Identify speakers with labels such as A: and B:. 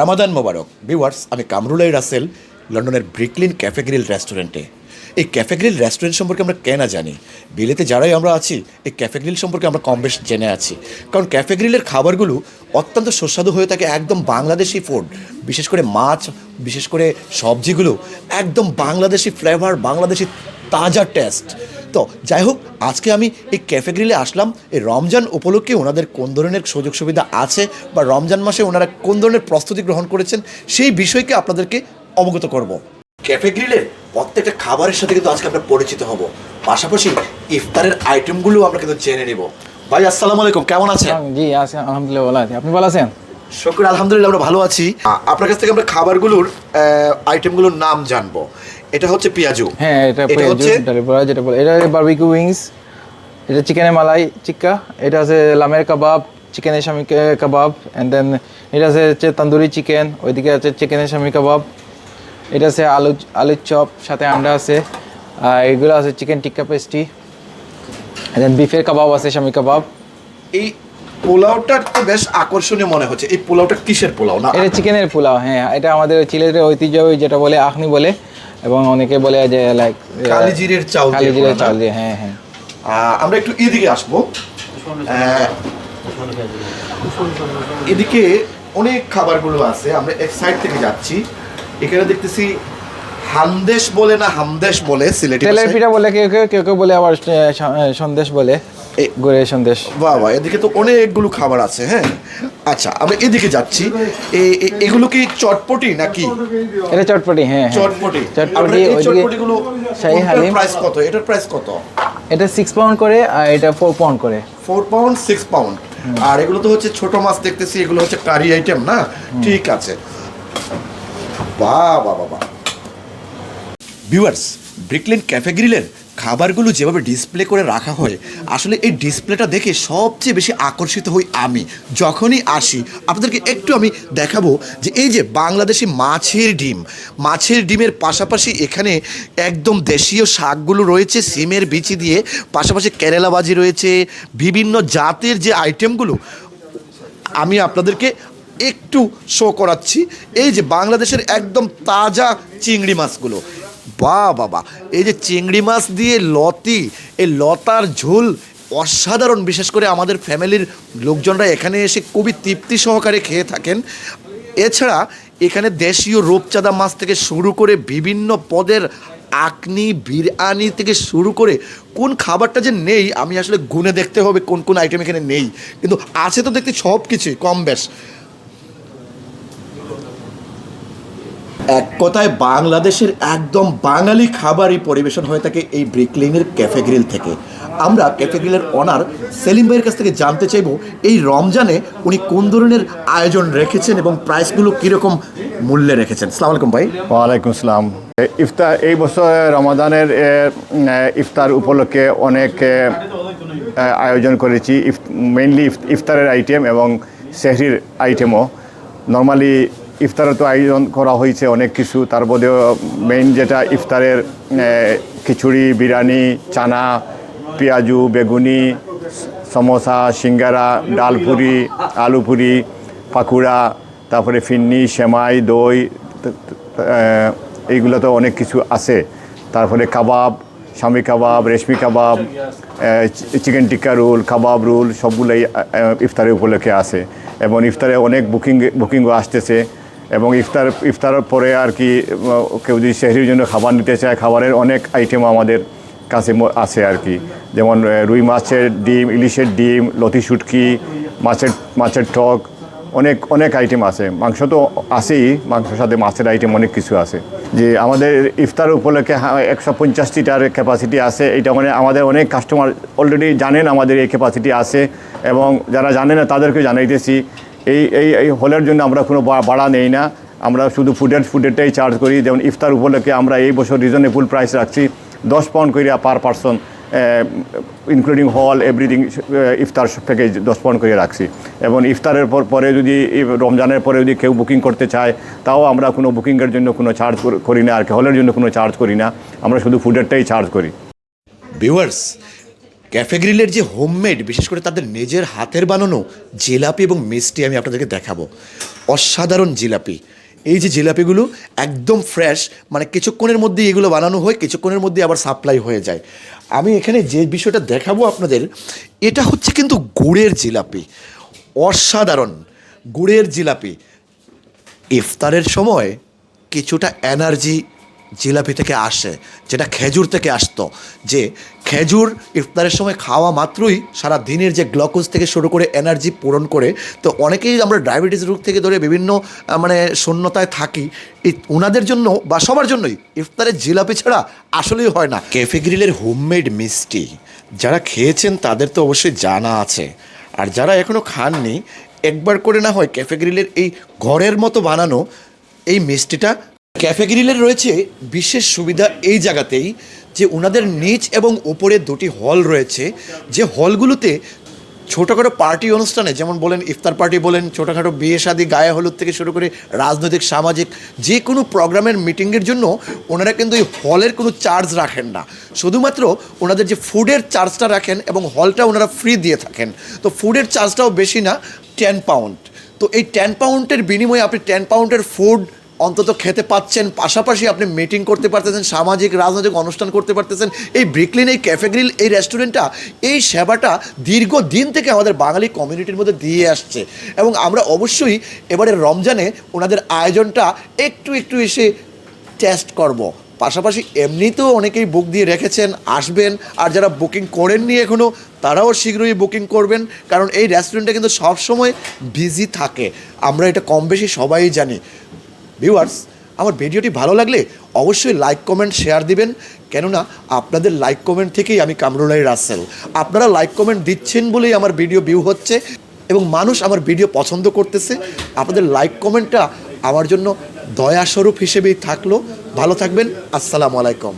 A: রামাদান মোবারক, viewers, আমি কামরুলাই রাসেল, লন্ডনের ব্রিকলিন cafe grill রেস্টুরেন্টে। এই ক্যাফে গ্রিল রেস্টুরেন্ট সম্পর্কে আমরা কেনা জানি। বিলেতে যারাই আমরা আছি, এই ক্যাফে গ্রিল সম্পর্কে আমরা কম বেশ জেনে আছি। কারণ ক্যাফে গ্রিলের খাবারগুলো অত্যন্ত সুস্বাদু হয়ে থাকে একদম বাংলাদেশি ফুড বিশেষ করে মাছ, বিশেষ করে সবজিগুলো, একদম বাংলাদেশি ফ্লেভার বাংলাদেশি তাজা টেস্ট তো যাই হোক আজকে আমি এই ক্যাফে গ্রিলে আসলাম। এই রমজান উপলক্ষে ওনাদের কোন ধরনের সুযোগ সুবিধা আছে বা রমজান মাসে ওনারা কোন ধরনের প্রস্তুতি গ্রহণ করেছেন সেই বিষয়কে আপনাদেরকে অবগত করব। ক্যাফে গ্রিলের প্রত্যেকটা খাবারের সাথে কিন্তু আজকে আমরা পরিচিত হব। পাশাপাশি ইফতারের আইটেমগুলো আমরা কিন্তু জেনে নেব। ভাই আসসালামু আলাইকুম কেমন আছেন?
B: জি আছি আলহামদুলিল্লাহ ভালো আছি। আপনি ভালো আছেন?
A: শুক্র আলহামদুলিল্লাহ আমরা ভালো আছি। আপনার কাছ থেকে আমরা খাবারগুলোর আইটেমগুলোর নাম জানব। এটা হচ্ছে পেঁয়াজু।
B: হ্যাঁ এটা
A: এটা হচ্ছে
B: যেটা বলে এটা বারবিকিউ উইংস এটা চিকেনের মালাই চিক্কা এটা আছে লামের কাবাব চিকেনের স্বামী কাবাব অ্যান্ড দেন এটা আছে হচ্ছে তন্দুরি চিকেন ওইদিকে আছে চিকেনের স্বামী কাবাব এটা আছে আলু আলুর চপ সাথে আন্ডা আছে আর এগুলো আছে চিকেন টিক্কা পেস্টি দেন বিফের কাবাব আছে স্বামী কাবাব।
A: এই পোলাওটা তো বেশ আকর্ষণীয় মনে হচ্ছে। এই পোলাওটা কিসের পোলাও? না
B: এটা চিকেনের পোলাও হ্যাঁ এটা আমাদের চিলেটের ঐতিহ্যবাহী যেটা বলে আখনি বলে এবং অনেকে বলে যে লাইক
A: কালিজিরের চাউল
B: কালিজিরের চাউল দিয়ে হ্যাঁ হ্যাঁ।
A: আমরা একটু এদিকে আসব। এদিকে অনেক খাবারগুলো আছে আমরা এক সাইড থেকে যাচ্ছি। এখানে দেখতেছি হামদেশ বলে না হামদেশ বলে সিলেটি
B: তেলের পিঠা বলে কেউ কেউ কেউ কেউ বলে আবার সন্দেশ বলে গুড়ের সন্দেশ।
A: বাহ বাহ এদিকে তো অনেকগুলো খাবার আছে হ্যাঁ? আচ্ছা আমরা এদিকে যাচ্ছি। এগুলো কি চটপটি নাকি?
B: এটা চটপটি হ্যাঁ হ্যাঁ।
A: চটপটি।
B: চটপটি ওইদিকে শাহী হালিম।
A: প্রাইস কত? এটার প্রাইস কত?
B: এটা সিক্স পাউন্ড করে আর এটা ফোর পাউন্ড করে।
A: ফোর পাউন্ড সিক্স পাউন্ড আর এগুলো তো হচ্ছে ছোট মাছ দেখতেছি এগুলো হচ্ছে কারি আইটেম না? ঠিক আছে। বাহ বাহ বাহ ভিউয়ার্স ব্রিকলেন ক্যাফে গ্রিলের খাবারগুলো যেভাবে ডিসপ্লে করে রাখা হয়, আসলে এই ডিসপ্লেটা দেখে সবচেয়ে বেশি আকর্ষিত হই আমি। যখনই আসি, আপনাদেরকে একটু আমি দেখাবো যে এই যে বাংলাদেশি মাছের ডিম, মাছের ডিমের পাশাপাশি এখানে একদম দেশীয় শাকগুলো রয়েছে, সিমের বিচি দিয়ে পাশাপাশি কেরালা ভাজি রয়েছে, বিভিন্ন জাতের যে আইটেমগুলো আমি আপনাদেরকে একটু শো করাচ্ছি। এই যে বাংলাদেশের একদম তাজা চিংড়ি মাছগুলো বাহ বাবা, এই যে চিংড়ি মাছ দিয়ে লতি, এই লতার ঝোল অসাধারণ। বিশেষ করে আমাদের ফ্যামিলির লোকজনরা এখানে এসে খুবই তৃপ্তি সহকারে খেয়ে থাকেন। এছাড়া এখানে দেশীয় রূপচাঁদা মাছ থেকে শুরু করে বিভিন্ন পদের আকনি, বিরিয়ানি থেকে শুরু করে কোন খাবারটা যে নেই, আমি আসলে গুনে দেখতে হবে কোন কোন আইটেম এখানে নেই। কিন্তু আছে তো দেখতে সব কিছুই কম বেশ। এক কথায় বাংলাদেশের একদম বাঙালি খাবারই পরিবেশন হয়ে থাকে এই ব্রিকলিনের ক্যাফে গ্রিল থেকে। আমরা ক্যাফে গ্রিলের অনার সেলিম ভাইয়ের কাছ থেকে জানতে চাইব, এই রমজানে উনি কোন ধরনের আয়োজন রেখেছেন এবং প্রাইসগুলো কীরকম মূল্যে রেখেছেন? সালাম আলাইকুম ভাই।
C: ওয়ালাইকুম আসসালাম ইফতার, এই বছর রমাদানের ইফতার উপলক্ষে অনেক আয়োজন করেছি। মেইনলি ইফতারের আইটেম এবং সেহরির আইটেমও নর্মালি ইফতারে তো আয়োজন করা হয়েছে অনেক কিছু। তার মধ্যেও মেইন যেটা ইফতারের খিচুড়ি, বিরিয়ানি, চানা, পেঁয়াজু, বেগুনি, সমোসা, সিঙ্গারা, ডালপুরি, আলুপুরি, পাকুড়া, তারপরে ফিন্নি, সেমাই, দই এইগুলো তো অনেক কিছু আছে। তারপরে কাবাব স্বামী কাবাব, রেশমি কাবাব চিকেন টিক্কা রোল, কাবাব রোল, সবগুলোই ইফতারের উপলক্ষে আছে। এবং ইফতারে অনেক বুকিং, বুকিংও আসতেছে। এবং ইফতার, ইফতারের পরে আর কি কেউ যদি শহরের জন্য খাবার নিতে চায়, খাবারের অনেক আইটেম আমাদের কাছে আছে আর কি। যেমন রুই মাছের ডিম, ইলিশের ডিম, লতি শুটকি, মাছের মাছের টক, অনেক অনেক আইটেম আছে। মাংস তো আছেই, মাংসের সাথে মাছের আইটেম অনেক কিছু আছে। যে আমাদের ইফতার উপলক্ষে একশো পঞ্চাশটিটার ক্যাপাসিটি আছে। এটা মানে আমাদের অনেক কাস্টমার অলরেডি জানেন আমাদের এই ক্যাপাসিটি আছে। এবং যারা জানে না তাদেরকে জানাইতেছি। এই এই এই হলের জন্য আমরা কোনো ভাড়া নেই না। আমরা শুধু ফুডের ফুডেরটাই চার্জ করি। যেমন ইফতার উপলক্ষে আমরা এই বছর রিজনেবল প্রাইস রাখছি। দশ পাউন্ড করিয়া পার পারসন ইনক্লুডিং হল এভরিথিং ইফতার প্যাকেজ দশ পাউন্ড করে রাখছি। এবং ইফতারের পর, পরে যদি রমজানের পরে যদি কেউ বুকিং করতে চায়, তাও আমরা কোনো বুকিংয়ের জন্য কোনো চার্জ করি না। আর কি, হলের জন্য কোনো চার্জ করি না। আমরা শুধু ফুডেরটাই চার্জ করি।
A: ভিউয়ার্স ক্যাফে গ্রিলের যে হোমমেড, বিশেষ করে তাদের নিজের হাতের বানানো জিলাপি এবং মিষ্টি আমি আপনাদেরকে দেখাবো। অসাধারণ জিলাপি। এই যে জিলাপিগুলো একদম ফ্রেশ মানে কিছুক্ষণের মধ্যে এগুলো বানানো হয়, কিছুক্ষণের মধ্যে আবার সাপ্লাই হয়ে যায়। আমি এখানে যে বিষয়টা দেখাবো আপনাদের, এটা হচ্ছে কিন্তু গুড়ের জিলাপি। অসাধারণ গুড়ের জিলাপি। ইফতারের সময় কিছুটা এনার্জি জিলাপি থেকে আসে, যেটা খেজুর থেকে আসতো, যে খেজুর ইফতারের সময় খাওয়া মাত্রই সারা দিনের যে গ্লুকোজ থেকে শুরু করে এনার্জি পূরণ করে, তো অনেকেই আমরা ডায়াবেটিস রোগ থেকে ধরে বিভিন্ন মানে শূন্যতায় থাকি ওনাদের জন্য বা সবার জন্যই ইফতারের জিলাপি ছাড়া আসলেই হয় না। ক্যাফে গ্রিলের হোমমেড মিষ্টি, যারা খেয়েছেন তাদের তো অবশ্যই জানা আছে, আর যারা এখনও খাননি, একবার করে না হয় ক্যাফে গ্রিলের এই ঘরের মতো বানানো এই মিষ্টিটা ক্যাফে গ্রিলের রয়েছে বিশেষ সুবিধা এই জায়গাতেই যে ওনাদের নিচ এবং উপরে দুটি হল রয়েছে। যে হলগুলোতে ছোটোখাটো পার্টি অনুষ্ঠানে, যেমন বলেন ইফতার পার্টি বলেন, ছোটোখাটো বিয়ে শাদি, গায়ে হলুদ থেকে শুরু করে রাজনৈতিক, সামাজিক যে কোনো প্রোগ্রামের মিটিংয়ের জন্য ওনারা কিন্তু এই হলের কোনো চার্জ রাখেন না। শুধুমাত্র ওনাদের যে ফুডের চার্জটা রাখেন এবং হলটা ওনারা ফ্রি দিয়ে থাকেন। তো ফুডের চার্জটাও বেশি না টেন পাউন্ড তো এই টেন পাউন্ডের বিনিময়ে আপনি টেন পাউন্ডের ফুড অন্তত খেতে পাচ্ছেন, পাশাপাশি আপনি মিটিং করতে পারতেছেন, সামাজিক, রাজনৈতিক অনুষ্ঠান করতে পারতেছেন। এই ব্রিকলিন এই ক্যাফে গ্রিল এই রেস্টুরেন্টটা এই সেবাটা দীর্ঘদিন থেকে আমাদের বাঙালি কমিউনিটির মধ্যে দিয়ে আসছে। এবং আমরা অবশ্যই এবারে রমজানে ওনাদের আয়োজনটা একটু একটু এসে টেস্ট করব। পাশাপাশি এমনিতেও অনেকেই বুক দিয়ে রেখেছেন, আসবেন। আর যারা বুকিং করেননি এখনও তারাও শীঘ্রই বুকিং করবেন। কারণ এই রেস্টুরেন্টটা কিন্তু সবসময় বিজি থাকে। আমরা এটা কম বেশি সবাই জানি। ভিউয়ার্স আমার ভিডিওটি ভালো লাগলে অবশ্যই লাইক কমেন্ট শেয়ার দিবেন। কেননা আপনাদের লাইক কমেন্ট থেকেই আমি কামরুলাই রাসেল। আপনারা লাইক কমেন্ট দিচ্ছেন বলেই আমার ভিডিও ভিউ হচ্ছে এবং মানুষ আমার ভিডিও পছন্দ করতেছে। আপনাদের লাইক কমেন্টটা আমার জন্য দয়াস্বরূপ হিসেবেই থাকল। ভালো থাকবেন। আসসালামু আলাইকুম।